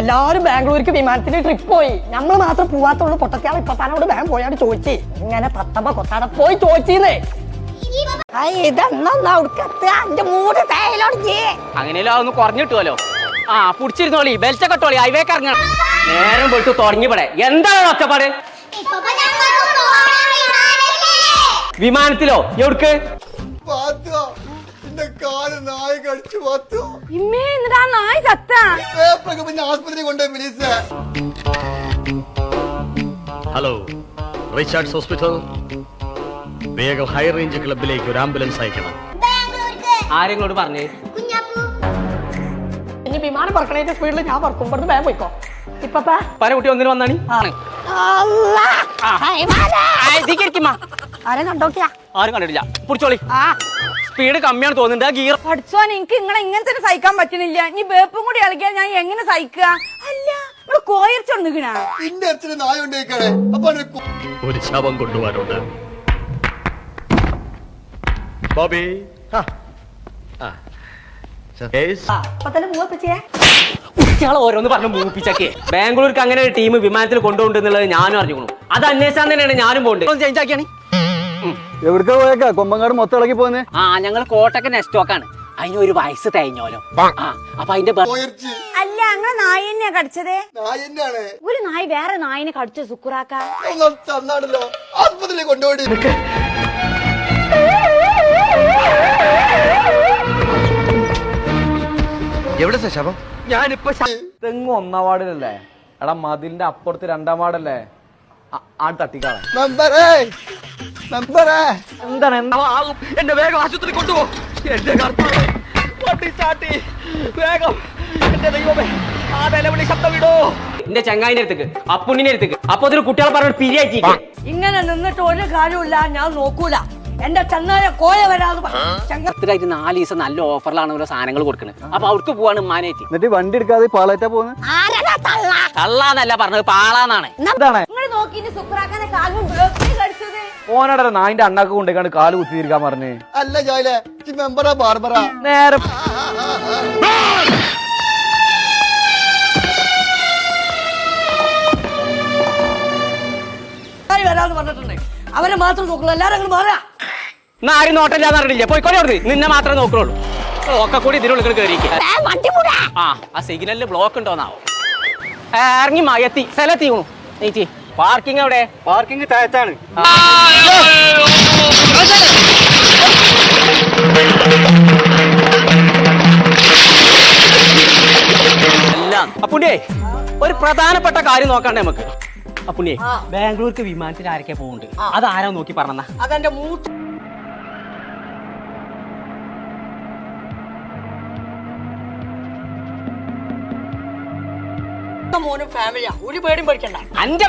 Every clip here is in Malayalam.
എല്ലാരും ബാംഗ്ലൂർക്ക് വിമാനത്തിന് ട്രിപ്പ് പോയി. നമ്മൾ മാത്രം പോവാത്തുള്ളൂ. പൊട്ടത്തിയാൾ ഇപ്പത്താനോട് വേഗം പോയാണ്ട് ചോദിച്ചു. ഇങ്ങനെ പത്തമ്പ കൊത്താടെ പോയി ചോദിച്ചീന്നേ. അങ്ങനെയല്ലോ അതൊന്ന് കിട്ടുമല്ലോ ആ പുടിച്ചിരുന്നോളി. ബെൽറ്റ് ഇട്ടോളി. ഹൈവേക്ക് ഇറങ്ങണം നേരം പൊളിച്ച് തുടങ്ങിപ്പെടെ. എന്താണ് ഒച്ചപ്പാട്? വിമാനത്തിലോ? എവിടുക്ക്? എന്റെ കാൽ നായ കടിച്ചു പാത്തോ ഇമ്മേ എന്നിട്ടാ നായ് ചത്താ? പേപ്പറൊക്കെ പിന്നെ ആസ്പത്രി കൊണ്ടുപോയി മിനിസ് ഹലോ റിച്ചാർഡ്സ് ഹോസ്പിറ്റൽ. വേഗം ഹൈ റേഞ്ച് ക്ലബിലേക്ക് ഒരു ആംബുലൻസ് അയക്കണം. ആരെങ്ങളോട് പറഞ്ഞേ? ഇനി വിമാനം പറക്കണേന്റെ സ്പീഡിൽ ഞാൻ പറക്കും. ഇവിടുന്ന് വേഗം പോയിക്കോ. ഇപ്പപ്പാ പല കുട്ടി ഒന്നിനു വന്നാണ്? ആരെ കണ്ടോക്കിയാ? ആരും കണ്ടിട്ടില്ല. പുടിച്ചോളി. ആ. സ്പീഡ് കമ്മിയാണ് തോന്നുന്നുണ്ട്. ആ ഗിയർ. പഠിച്ചോ എനിക്ക് നിങ്ങളെ ഇങ്ങനത്തെ സഹിക്കാൻ പറ്റുന്നില്ല. ഇനി വേപ്പും കൂടി ഇളകിയാൽ ഞാൻ എങ്ങനെ സഹിക്കുക? അല്ല നിങ്ങൾ കോയർച്ചൊന്നുകിണാ ഇന്റെ അച്ഛന് നായ അപ്പൊ ഒരു ശവം കൊണ്ടുപോകാനുണ്ട് ബോബി. അപ്പൊ തന്നെ പോവാ പറ്റിയേ കുട്ടികളെ ഓരോന്ന് പറഞ്ഞു മൂപ്പിച്ചൊക്കെ. ബാംഗ്ലൂർക്ക് അങ്ങനെ ഒരു ടീം വിമാനത്തിൽ കൊണ്ടുപോകുന്നുള്ളത് ഞാനും അറിഞ്ഞു അത് അന്വേഷിച്ചാൽ തന്നെയാണ് ഞാനും പോകുന്നത് ചേഞ്ച് ആക്കിയാണ്? എവിടേക്കാ പോയേക്കാ? കൊമ്പങ്ങാട് മൊത്തം ഇളകി പോകുന്നത് ആ ഞങ്ങൾ കോട്ടൊക്കെ നെസ്റ്റോക്കാണ് അതിന് ഒരു വയസ്സ് തേഞ്ഞോലോ ആ അപ്പൊ അതിന്റെ അല്ല അങ്ങനെ നായ തന്നെയാ കടിച്ചതേ ഒരു നായ വേറെ നായിനെ കടിച്ചു സുക്കുറാക്ക. ഒന്നാം എവിടെ ആസ്പത്രിയിൽ കൊണ്ടുപോയി തെങ്ങ് ഒന്നാം വാർഡിലല്ലേ? എടാ മതിലിന്റെ അപ്പുറത്ത് രണ്ടാം വാർഡല്ലേ? ആ- തട്ടിക്കാളെ. എന്താണ് എന്താ എന്റെ വേഗം ആശുപത്രി കൊണ്ടുപോ. എന്റെ കർത്താവേ വണ്ടി ചാട്ടി. വേഗം. എന്റെ ദൈവമേ ആ നിലവിളി ശബ്ദം വിടോ. എന്റെ ചങ്ങായിന്റെ അടുത്തേക്ക് അപ്പുണ്ണിന്റെ അടുത്തേക്ക്. അപ്പൊ അതൊരു കുട്ടികളെ പറഞ്ഞു പിരിയാക്കി ഇങ്ങനെ നിന്നിട്ട് ഒരു കാര്യമില്ല ഞാൻ നോക്കൂല. എന്റെ ചങ്ങായ കോയ വരാതെ ചങ്ങ പത്തിലായിട്ട് നാല് ദിവസം നല്ല ഓഫറിലാണ് ഓരോ സാധനങ്ങൾ കൊടുക്കുന്നത് അപ്പൊ അവർക്ക് പോവാണ് ഉമ്മാനേറ്റി എന്നിട്ട് വണ്ടി എടുക്കാതെ പാളേറ്റാ പോകുന്നത് കള്ളാന്നല്ല പറഞ്ഞത് പാളാന്നാണ്. ഓനട നായിന്റെ അണ്ണാക്ക് കൊണ്ടേക്കാണ് കാൽ കുത്തി തീർക്കാൻ പറഞ്ഞേ. അല്ല ജോയിലെ മെമ്പറാ ബാർബറാ. നേരെ വരാന്ന് പറഞ്ഞിട്ടുണ്ട്. അവരെ മാത്രം നോക്കുള്ളൂ എല്ലാരും അങ്ങോട്ട് മാറാ. എന്നാ ആരും നോട്ടമില്ലാന്ന് പറഞ്ഞില്ലേ പോയിക്കോളെ അവിടുന്ന്. നിന്നെ മാത്രം നോക്കുള്ളൂ. ഒക്കെ കൂടി ഇതിനുള്ളിൽ കയറിയിരിക്കുക ആ ആ സിഗ്നലിൽ ബ്ലോക്ക് ഉണ്ടോന്നാവോ? ആ, ഇറങ്ങി മാ എത്തി. സ്ഥലത്തി നീച്ചി പാർക്കിംഗ് അവിടെ പാർക്കിംഗ് താഴത്താണ്. എല്ലാം. അപ്പുണ്ണിയേ ഒരു പ്രധാനപ്പെട്ട കാര്യം നോക്കണ്ടേ നമുക്ക്? അപ്പുണ്ണിയേ ബാംഗ്ലൂർക്ക് വിമാനത്തിൽ ആരൊക്കെ പോകുന്നുണ്ട് അത് ആരാ നോക്കി പറഞ്ഞ അതെന്റെ മൂത്ത മോനും ഫാമിലിയാ ഒരു പേടിയും അന്റെ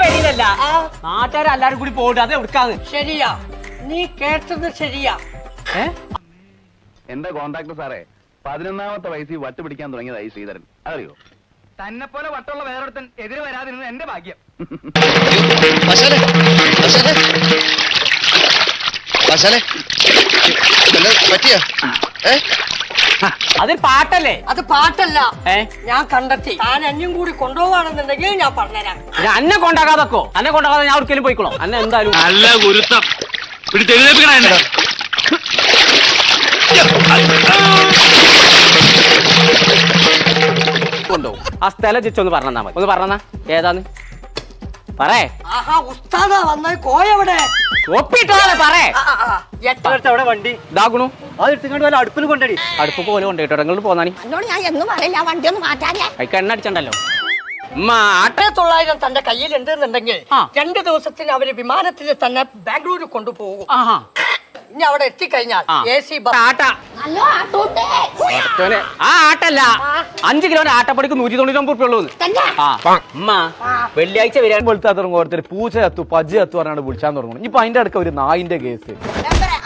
നാട്ടുകാരെല്ലാരും കൂടി അത് എവിടുക്കാന്ന്? ശരിയാ. നീ കേട്ടത് ശരിയാ. എന്റെ കോണ്ടാക്ട് സാറേ പതിനൊന്നാമത്തെ വയസ്സിൽ വട്ട് പിടിക്കാൻ തുടങ്ങിയതായി ശ്രീധരൻ. അറിയോ തന്നെ പോലെ വട്ടുള്ള വേറൊരുത്തൻ എതിര് വരാതിരുന്നത് എന്റെ ഭാഗ്യം. അതൊരു പാട്ടല്ലേ? അത് പാട്ടല്ല. ഏ? ഞാൻ കണ്ടെത്തി. താൻ അന്യം കൂടി കൊണ്ടുപോവാണെന്നുണ്ടെങ്കിൽ ഞാൻ പറഞ്ഞുതരാം. അന്നെ കൊണ്ടാക്കാതൊക്കോ അന്നെ കൊണ്ടാക്കാതെ ഞാൻ ഒരിക്കലും പോയിക്കോളാം. അന്നെ എന്തായാലും നല്ല ഗുരുത്തം കൊണ്ടുപോകും ആ സ്ഥലം ചിച്ചൊന്ന് പറഞ്ഞാ മതി. ഒന്ന് പറഞ്ഞാ ഏതാന്ന്? പറേ. ആഹാ ഉസ്താദാ വന്ന കോയവിടെ ഒപ്പിട്ടോളെ പറേ. എത്ര വണ്ടി? ഇതാകണു അത് എടുത്തുകൊണ്ട് വല്ല അടുപ്പിൽ കൊണ്ടടി അടുപ്പ് പോലെ കൊണ്ടുപോയിട്ടോ നിങ്ങൾ പോന്നാനി എന്നോട് ഞാൻ എന്നും പറയില്ല വണ്ടി ഒന്ന് മാറ്റാനേ കൈക്ക് എണ്ണ അടിച്ചണ്ടല്ലോ. ആട്ടെ തൊള്ളായിരം തന്റെ കയ്യിൽ ഉണ്ടെന്നുണ്ടെങ്കിൽ രണ്ടു ദിവസത്തിന് അവർ വിമാനത്തിൽ തന്നെ ബാംഗ്ലൂരിൽ കൊണ്ടുപോകും. ആഹാ. ഇനി അവിടെ എത്തിക്കഴിഞ്ഞാൽ. A C bus. ആട്ട. പടച്ചോനെ. ആ ആട്ടല്ല. അഞ്ച് കിലോന്റെ ആട്ടപ്പടിക്ക് നൂറ്റി തൊണ്ണൂറ്റി ഒമ്പത് ഉള്ളൂ ആ. വെള്ളിയാഴ്ച വരാൻ വെളുത്താത്ത ഓർത്തിൽ പൂച്ച കത്തു പജ്ജ കത്തു പറഞ്ഞാണ് വിളിച്ചാൻ തുടങ്ങും ഇപ്പൊ അതിന്റെ അടുക്ക ഒരു നായിന്റെ കേസ്.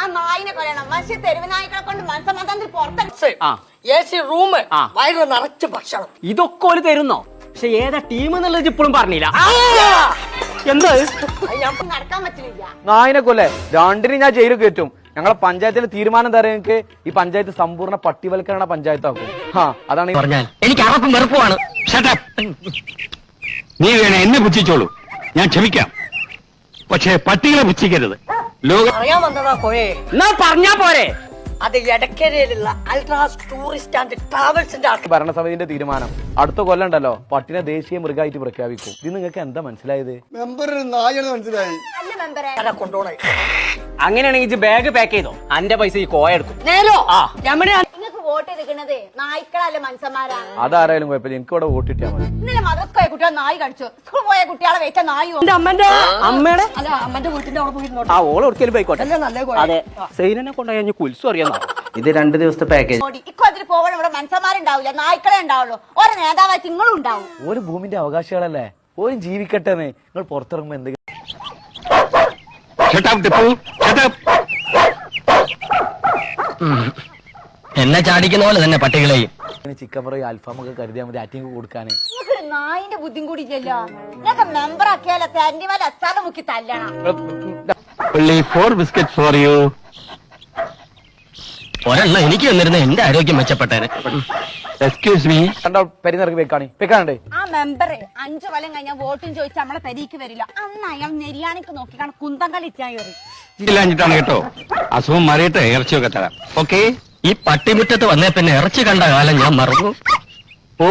ആ നായിനെ കൊല്ലണം. പക്ഷെ തെരുവ് നായ്ക്കളെ കൊണ്ട് മനസ്സമാധാനത്തിൽ പുറത്ത് ആ. എ സി റൂം ആ. വയറ് നിറച്ച് ഭക്ഷണം. ഇതൊക്കെ ഒരു തരുന്നോ? പക്ഷെ ഏതാ ടീം എന്നുള്ളത് ഇപ്പോഴും പറഞ്ഞില്ല. എന്ത്? നായിനെ കൊല്ലേ. രണ്ടിനും ഞാൻ ജയിലിൽ കയറ്റും. ഞങ്ങളെ പഞ്ചായത്തിലെ തീരുമാനം എന്താ നിങ്ങൾക്ക് ഈ പഞ്ചായത്ത് സമ്പൂർണ പട്ടിവൽക്കരണ പഞ്ചായത്താക്കും. ആ അതാണ് ഈ- എനിക്ക് അറപ്പും വെറുപ്പുമാണ്. നീ വേണേ എന്നെ പുച്ഛിച്ചോളൂ. ഞാൻ ക്ഷമിക്കാം. പക്ഷേ പട്ടികളെ പുച്ഛിക്കരുത്. ലോകം അറിയാൻ വന്നതാ കോയെ എന്നാ പറഞ്ഞാ പോരെ. അത് എടക്കരയിലുള്ള അൾട്രാസ് ടൂറിസ്റ്റ് ആൻഡ് ട്രാവൽസിന്റെ ഭരണസമിതിന്റെ തീരുമാനം. അടുത്ത കൊല്ലം ഉണ്ടല്ലോ. പട്ടിനെ ദേശീയ മൃഗമായിട്ട് പ്രഖ്യാപിക്കും. ഇത് നിങ്ങൾക്ക് എന്താ മനസ്സിലായത്? മെമ്പർ നായാണെന്ന് മനസ്സിലായി. കൊണ്ടുപോണേ അങ്ങനെയാണെങ്കിൽ ബാഗ് പാക്ക് ചെയ്തോ? അന്റെ പൈസ ഈ കോയ എടുക്കും. നേരോ? ആ. ഞമ്മടെ നിങ്ങൾക്ക് വോട്ട് എടുക്കണത് നായ്ക്കളല്ലേ മനുഷ്യന്മാരാണ്. അതാരായാലും കുഴപ്പമില്ല. എനിക്ക് ഇവിടെ വോട്ടിട്ടാ മതി. ഇന്നലെ മദ്രസ് പോയ കുട്ടികൾ നായി കടിച്ചു. സ്കൂൾ പോയ കുട്ടികളെ വെച്ച നായോ എന്റെ അമ്മന്റെ അമ്മയുടെ? അല്ല അമ്മന്റെ വീട്ടിന്റെ അവിടെ പോയിരുന്നോട്ടെ ആ ഓളെ ഒരിക്കലും പോയിക്കോട്ടെ. അല്ലേ നല്ല കോയ അതെ സൈനനെ കൊണ്ടുപോയി കഴിഞ്ഞ് കുൽസു ഇത് രണ്ട് ദിവസത്തെ പാക്കേജ് ഓടി ഇക്കൊതിൽ പോകണം ഇവിടെ മനുഷ്യന്മാരുണ്ടാവില്ല നായ്ക്കളെ ഉണ്ടാവുള്ളൂ. ഓരോ നേതാവായിട്ട് നിങ്ങളും ഉണ്ടാവും. ഒരു ഭൂമിന്റെ അവകാശികളല്ലേ? ഒരു ജീവിക്കട്ടെ നിങ്ങൾ പുറത്തിറങ്ങുമ്പോ എന്ത് എന്നെ ചാടിക്കുന്ന പോലെ തന്നെ പട്ടികളെയും. ചിക്കൻ ഫ്രൈ അൽഫാം ഒക്കെ കരുതിയാൽ മതി ആറ്റിങ് കൊടുക്കാനേ. നായിന്റെ ബുദ്ധിയും കൂടി ഇല്ലല്ലോ മെമ്പർ ആക്കിയാലോ തേന്റെ മേലെ അച്ചാറ് മുക്കി തല്ലണം. ഫോർ ബിസ്ക്കറ്റ് ഫോർ യു ഒരെണ്ണം എനിക്ക് വന്നിരുന്ന എന്റെ ആരോഗ്യം മെച്ചപ്പെട്ടേനെ എക്സ്ക്യൂസ് മീ കണ്ടോ പെരിനിറങ്ങി വെക്കാണി. വെക്കാണ്ടേ ആ മെമ്പർ അഞ്ചു കൊല്ലം കഴിഞ്ഞാൽ വോട്ടും ചോദിച്ചാൽ നമ്മളെ പെരീക്ക് വരില്ല. അന്ന് അയാൾ നെരിയാണിക്ക് നോക്കിക്കാണ് കുന്തം കളിച്ചാൽ കേറി ഇല്ലാഞ്ഞിട്ടാണ് കേട്ടോ. അസുഖം മാറിയിട്ട് ഇറച്ചിയൊക്കെ തരാം. ഓക്കെ ഈ പട്ടിമുറ്റത്ത് വന്നേ പിന്നെ ഇറച്ചി കണ്ട കാലം ഞാൻ മറന്നു. ഓ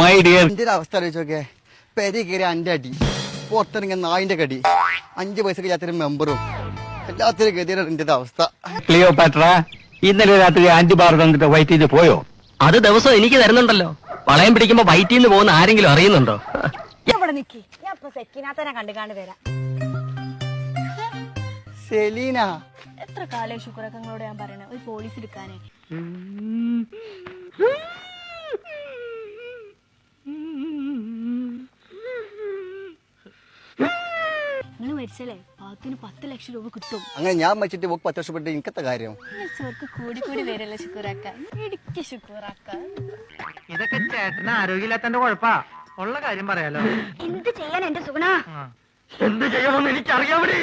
മൈ ഡിയർ എന്റെ ഒരു അവസ്ഥ പെരി കയറി അന്റെ അടി പുറത്തിറങ്ങിയ നായിന്റെ കടി അഞ്ച് പൈസക്ക് ഇല്ലാത്തൊരു മെമ്പറും എല്ലാത്തിനും ഗതിയുടെ എന്റെ അവസ്ഥ. ക്ലിയോപാട്ര ഇന്നലെ രാത്രി ആന്റി ബാർ തന്നിട്ട് വൈറ്റ് ചെയ്ത് പോയോ? അത് ദിവസം എനിക്ക് തരുന്നുണ്ടല്ലോ. വളയം പിടിക്കുമ്പോ വൈറ്റിൽ നിന്ന് പോകുന്ന ആരെങ്കിലും അറിയുന്നുണ്ടോ? ഇവിടെ നിക്കി. ഞാൻ ഇപ്പൊ സെക്കിനാത്തനെ കണ്ടു കണ്ടു വരാം. സെലീന എത്ര കാലേ ശുക്രക്കങ്ങളോട് ഞാൻ പറയണേ? ഒരു പോളിസി എടുക്കാനേ. നിങ്ങൾ മരിച്ചല്ലേ? പാത്തിന് പത്ത് ലക്ഷം രൂപ കിട്ടും. അങ്ങനെ ഞാൻ വെച്ചിട്ട് പോക്ക് പത്ത് വർഷപ്പെട്ട് എനിക്കത്തെ കാര്യം? ചോർക്ക് കൂടി കൂടി വരല്ലേ ശുക്രാക്ക? ഇടിക്ക് ശുക്രാക്ക. ഇതൊക്കെ ചേട്ടന് ആരോഗ്യമില്ലാത്തന്റെ കുഴപ്പാ. ഉള്ള കാര്യം പറയാലോ. എന്ത് ചെയ്യാൻ എന്റെ സുഗുണ? എന്ത് ചെയ്യണമെന്ന് എനിക്കറിയാമേ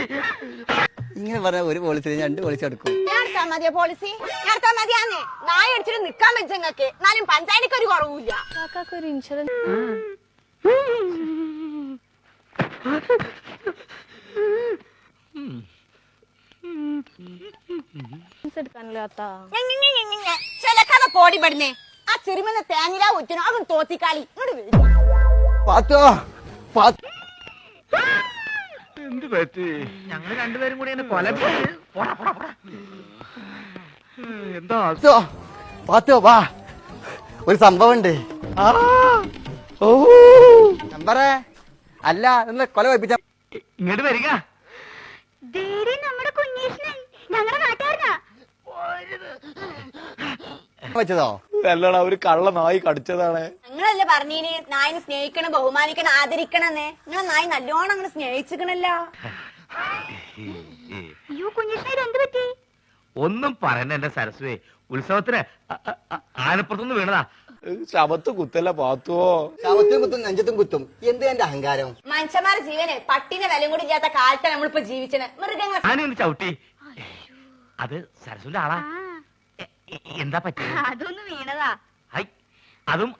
ഇങ്ങനെ പറഞ്ഞ ഒരു പോളിസി രണ്ട് പോളിസി എടുക്കും. ഞാൻ എടുത്താ പോളിസി? ഞാൻ എടുത്താ മതിയാന്നേ. നായ അടിച്ചിട്ട് നിക്കാൻ വെച്ച നിങ്ങക്ക് എന്നാലും പഞ്ചായത്തിക്ക് ഒരു കുറവില്ല ഒരു ഇൻഷുറൻസ് ചിലക്കാതെ പോടി പെടുന്നേ. ആ ചെറുമെന്ന തേങ്ങില ഒറ്റനോ. അവൻ തോത്തിക്കാളി. പാത്തോ പറ്റി? ഞങ്ങൾ രണ്ടുപേരും കൂടി എന്നെ കൊല എന്താ പാത്തോ വാ. ഒരു സംഭവം ഉണ്ട് ഓ. നമ്പറേ. അല്ല നിന്ന് കൊല വയ്പ്പിച്ച ഇങ്ങോട്ട് വരിക. നമ്മുടെ കുഞ്ഞീഷ്ണൻ. ഞങ്ങളുടെ നാട്ടുകാരനാ. വെച്ചതോ അല്ലടാ ഒരു കള്ള നായി കടിച്ചതാണ്. നിങ്ങളല്ലേ പറഞ്ഞീന് നായിനെ സ്നേഹിക്കണം ബഹുമാനിക്കണം ആദരിക്കണം നിങ്ങൾ നായി നല്ലോണം അങ്ങനെ സ്നേഹിച്ചിക്കണല്ലോ. അയ്യോ കുഞ്ഞീഷ്ണ എന്ത് പറ്റി? ഒന്നും പറയണ്ട എന്റെ സരസ്വേ ഉത്സവത്തിന് ആനപ്പുറത്തൊന്നും ആനപ്പുറത്തുനിന്ന് വീണതാ. ശവത്ത് കുത്തല്ല പാത്തുവോ? ശവത്തും കുത്തും നെഞ്ചത്തും കുത്തും. എന്ത് എന്റെ അഹങ്കാരം? മനുഷ്യന്മാരുടെ ജീവനെ പട്ടിനെ വില കൂടി ഇല്ലാത്ത കാലത്താണ് നമ്മളിപ്പോ ജീവിച്ചത്. മൃഗങ്ങൾ ആനയൊന്ന് ചവിട്ടി. അത് സരസ്വന്റെ ആളാ. എന്താ പറ്റി അതൊന്നും വീണതാ. അതും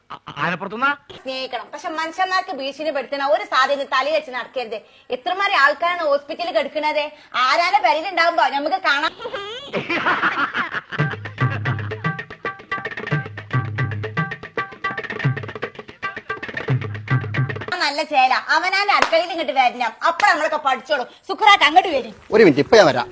ആനപ്പുറത്തുനിന്നാ സ്നേഹിക്കണം. പക്ഷെ മനുഷ്യന്മാർക്ക് ഭീഷണി പെടുത്തണ ഒരു സാധ്യത തലയിൽ വെച്ച് നടക്കരുത്. എത്രമാരെ ആൾക്കാരാണ് ഹോസ്പിറ്റലിൽ കിടക്കുന്നത് ആരാനെ പരിയിലുണ്ടാവുമ്പോ? നമുക്ക് കാണാം. നല്ല ചേല. അവനാന്റെ അടുക്കളയിൽ ഇങ്ങോട്ട് വരണം. അപ്പൊ നമ്മളൊക്കെ പഠിച്ചോളൂ. സുഖറാക്ക് അങ്ങോട്ട് വരും. ഒരു മിനിറ്റ് ഇപ്പൊ ഞാൻ വരാം!